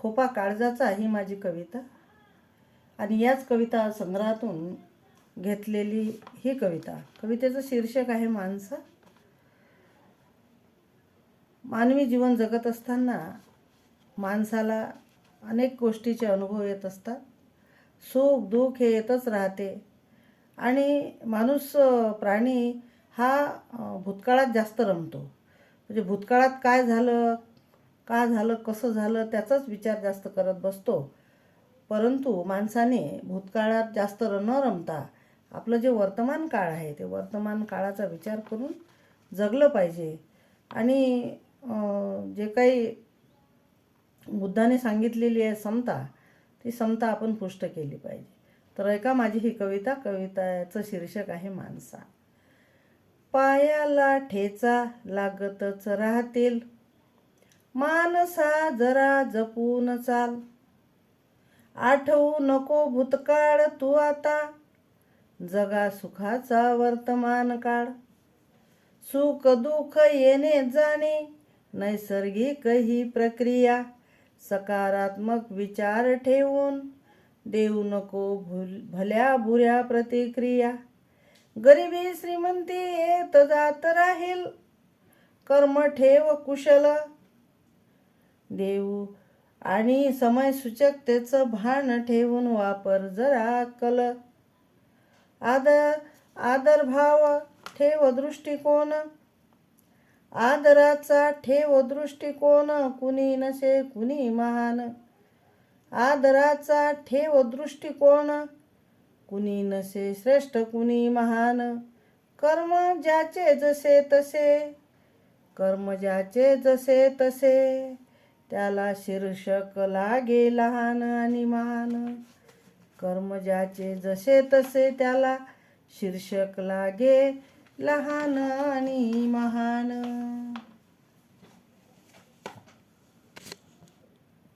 खोपा काळजाचा ही माझी कविता. आणि याच कविता संग्रहातून घेतलेली ही कविता. कवितेचं शीर्षक आहे माणसा. मानवी जीवन जगत असताना माणसाला अनेक गोष्टीचे अनुभव येत असतात. सुख दुःख हे येतच राहते. आणि माणूस प्राणी हा भूतकाळात जास्त रमतो. म्हणजे भूतकाळात काय झालं? का झालं कसं झालं त्याचाच विचार जास्त करत बसतो. परंतु माणसाने भूतकाळात जास्त न रमता आपलं जे वर्तमान काळ आहे ते वर्तमान काळाचा विचार करून जगलं पाहिजे. आणि जे काही बुद्धाने सांगितलेली आहे समता ती समता आपण पुष्ट केली पाहिजे. तर ऐका माझी ही कविता कविताचं शीर्षक आहे माणसा. पायाला ठेचा लागतच राहतील. मानसा जरा जपून चाल. आठवू नको भूतकाळ तू आता. जगा सुखाचा वर्तमान काळ. सुख दुःख येणे जाणे नैसर्गिक ही प्रक्रिया. सकारात्मक विचार ठेवून देऊ नको भुल भल्या बुऱ्या प्रतिक्रिया. गरिबी श्रीमंती येत जात राहील. कर्म ठेव कुशल. देऊ. आणि समयसूचकतेचं भान ठेवून वापर जरा कल. आदर आदर भाव ठेव दृष्टिकोन. आदराचा ठेव दृष्टिकोन कुणी नसे कुणी महान. आदराचा ठेव दृष्टिकोन कुणी नसे श्रेष्ठ कुणी महान. कर्म ज्याचे जसे तसे कर्म ज्याचे जसे तसे. त्याला शीर्षक लागे लहान आणि महान. कर्मजाचे जसे तसे त्याला शीर्षक लागे लहान आणि महान.